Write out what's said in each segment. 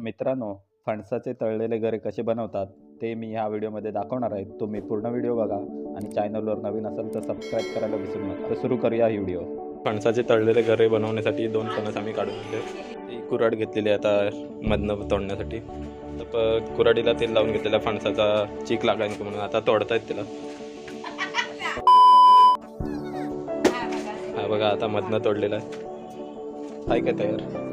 तर मित्रांनो फणसाचे तळलेले गरे कसे बनवतात ते मी ह्या व्हिडिओमध्ये दाखवणार आहे. तुम्ही पूर्ण व्हिडिओ बघा आणि चॅनलवर नवीन असाल तर सबस्क्राईब करायला विसरू नका. तर सुरू करूया ही व्हिडिओ. फणसाचे तळलेले गरे बनवण्यासाठी दोन फणस आम्ही काढून घेतले. ती कुराड घेतलेली आहे आता मधनं तोडण्यासाठी. तर प कुराडीला तेल लावून घेतलेला फणसाचा चीक लागायचं म्हणून. आता तोडतायत तिला हा बघा आता मधनं तोडलेला आहे. आहे का तयार?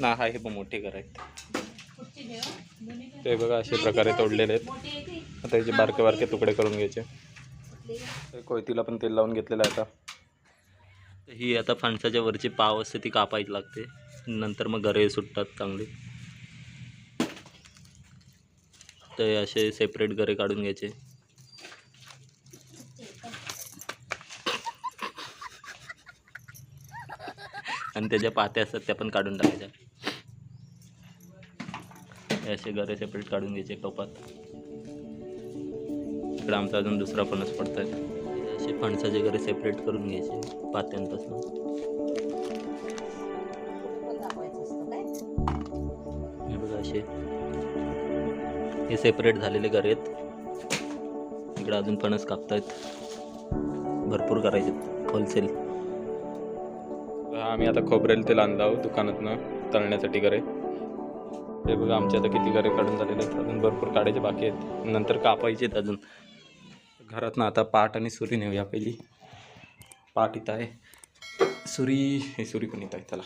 ना हा हे पण मोठे घर आहेत. ते बघा अशा प्रकारे तोडलेले आहेत. आता याचे बारके बारके तुकडे करून घ्यायचे. कोयतीला पण तेल लावून घेतलेलं आहे आता. ही आता फणसाच्या वरची पाव असते ती कापायची लागते. नंतर मग गरे सुटतात चांगले. ते असे सेपरेट गरे काढून घ्यायचे. आणि त्याच्या पात्या असतात त्या पण काढून टाकायच्या असे गरे सेपरेट काढून घ्यायचे टोपात. इकडे आमचा अजून दुसरा फणस पडत आहे असे फणसाचे गरे सेपरेट करून घ्यायचे पात्यांपासून. हे बघा असे. हे सेपरेट झालेले गरे आहेत. इकडे अजून फणस कापतायत. भरपूर करायचे. होलसेल तर आम्ही आता खोबरेल तेल आणलं आहोत दुकानातनं तळण्यासाठी घरे. ते बघा आमचे आता किती घरे काढून झालेले आहेत. अजून भरपूर काढायचे बाकी आहेत. नंतर कापायचे आहेत अजून. घरातनं आता पाट आणि सुरी नेऊया पहिली. पाट इथं आहे. सुरी हे सुरी पण इथं आहे चला.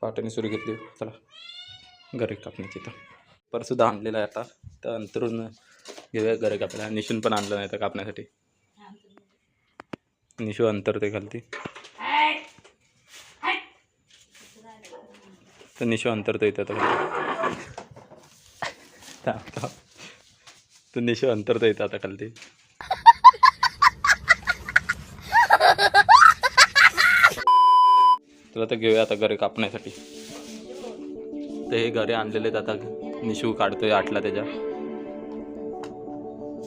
पाट आणि सुरी घेतली चला. घरे कापण्याची इथं. परसुद्धा आणलेला आहे आता. तर अंतरून घेऊया घरे कापायला. निशून पण आणलं नाही तर कापण्यासाठी. निशू अंतर ते घालते. तर निशो अंतरतो इथं तर थांब, तू तर निशो अंतरतो इथं आता खालती. तुला तर घेऊया आता गरे कापण्यासाठी. तर हे गरे आणलेले आहेत आता. निशू काढतोय आठला त्याच्या.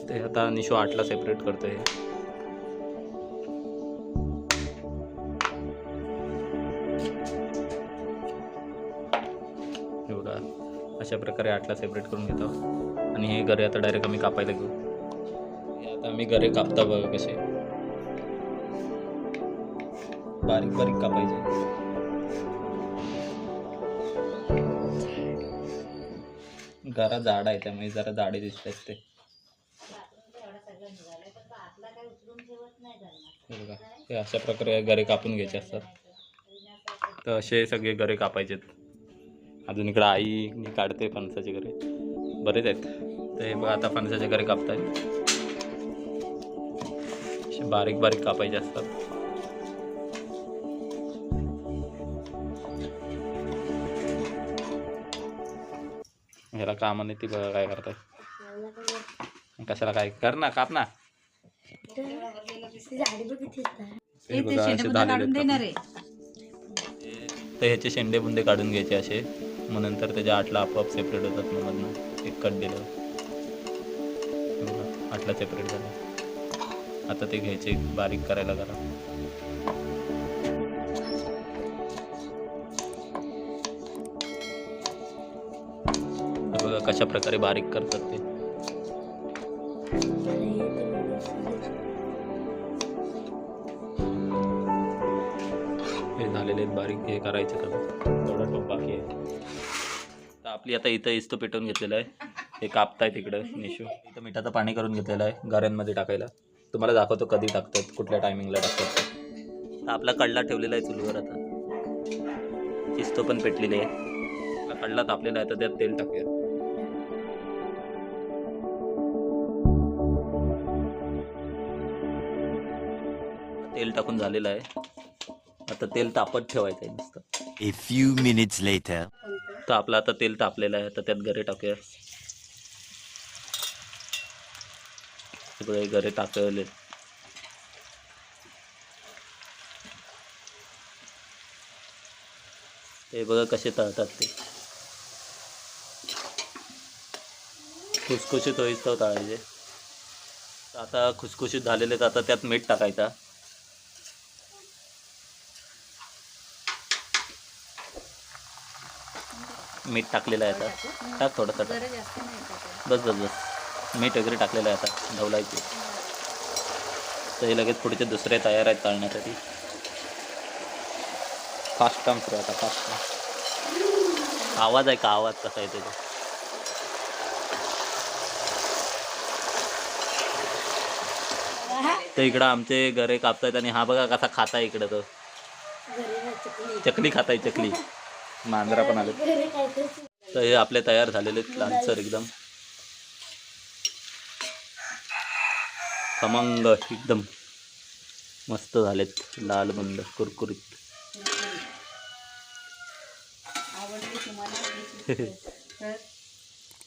ते आता निशू आठला सेपरेट करतोय. अशा प्रकारे आठला सेपरेट करून घेतो. आणि हे गरे आता डायरेक्ट आम्ही कापायला घेऊ. हे आता आम्ही गरे कापता बघा कसे. बारीक बारीक कापायचे. गरा जाड आहे त्यामुळे जरा जाडे दिसत असते हे बघा हे अशा प्रकारे गरे कापून घ्यायचे असतात. तर असे सगळे गरे कापायचेत. अजून इकडं आई मी काढते फणसाचे घरे बरेच आहेत. हे बघा आता फणसाचे घरे कापतायत. बारीक बारीक कापायचे असतात. ह्याला कामाने ती बघा काय करताय कशाला काय? कर ना काप ना. तर ह्याचे शेंडे बुंदे काढून घ्यायचे असे. मग नंतर त्याच्या आठला आपोआप सेपरेट होतात मग मधनं एक कट दिलं. आठला आटला सेपरेट झालं. आता ते घ्यायचे बारीक करायला करा बघा कशा प्रकारे बारीक करतात ते. हे झालेले आहेत बारीक हे करायचे तर थोडा आपली आता इथं इस्तो पेटवून घेतलेलं आहे. हे कापताय तिकडं निशू. इथं मिठाचं पाणी करून घेतलेलं आहे गाऱ्यांमध्ये टाकायला. तुम्हाला दाखवतो कधी टाकतात कुठल्या टायमिंगला टाकतात. तर आपला कडला ठेवलेला आहे चुलीवर आता. इस्तो पण पेटलेली आहे. आपला कडला तापलेला आहे तर त्यात तेल टाकूया. तेल टाकून झालेलं आहे. आता तेल तापत ठेवायचं आहे नुसतं. ए फ्यू मिनिट्स लेटर तर आपलं आता तेल तापलेलं आहे तर त्यात गरे टाकूया. सगळे गरे टाकले. हे बघा कसे तळतात ते. खुसखुशीत होईस्तव तळायचे. आता खुसखुशीत झालेले तर आता त्यात मीठ टाकायचा. मीठ टाकलेलं आहे आता. टाक थोडंसं टाक. बस बस बस. मीठ वगैरे टाकलेलं आहे आता. ढवलायचे तर हे लगेच पुढचे दुसरे तयार आहेत तळण्यासाठी. फास्ट काम सुरू आहे आता फास्ट आवाज आहे का? आवाज कसा येते तो? तर इकडं आमचे गरे कापतायत आणि हा बघा कसा खाताय इकडं तो. घरी. चकली खाताय चकली. मांजरा पण आले तर हे आपले तयार झालेले आहेत एकदम. खमंग एकदम. मस्त झालेत लाल बंद कुरकुरीत.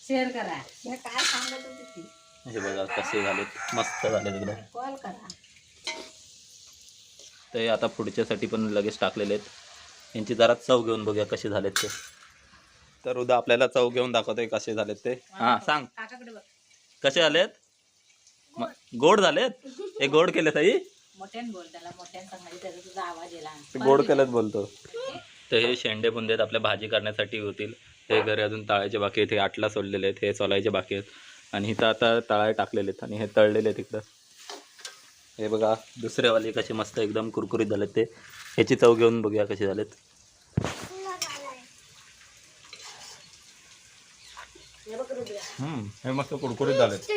शेअर करा हे काय सांगत होती हे बघा कसे झालेत मस्त झालेत एकदम. कॉल करा तर हे आता पुढच्यासाठी पण लगेच टाकलेले आहेत. यांची जरा चव घेऊन बघूया कसे झालेत ते. तर उद्या आपल्याला चव घेऊन दाखवतोय कसे झालेत ते. हां सांग. काकाकडे बघ. कसे झालेत? म- गोड झालेत? हे गोड केले ताई मोठ्यान बोल त्याला मोठ्यान सांगायचं त्याचा तुझा आवाज येला ते गोड केलत बोलतो. तर हे शेंडे बुंदेत आपल्या भाजी करण्यासाठी होतील. हे घरी अजून तळायचे बाकी आहेत हे आटला सोडलेले आहेत हे सोलायचे बाकी आहेत. आणि इथं आता तळाय टाकलेले आहेत आणि हे तळलेले आहेत इकडं. हे बघा दुसरेवाले कसे मस्त एकदम कुरकुरीत झालेत ते. ह्याची चव घेऊन बघूया कसे झालेत. हे मस्त कुरकुरीत झालेत.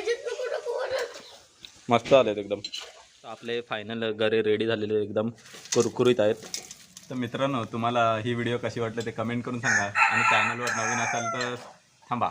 मस्त आलेत एकदम. तर आपले फायनल गरे रेडी झालेले एकदम कुरकुरीत आहेत. तर मित्रांनो तुम्हाला ही व्हिडिओ कशी वाटली ते कमेंट करून सांगा. आणि चॅनलवर नवीन असाल तर थांबा.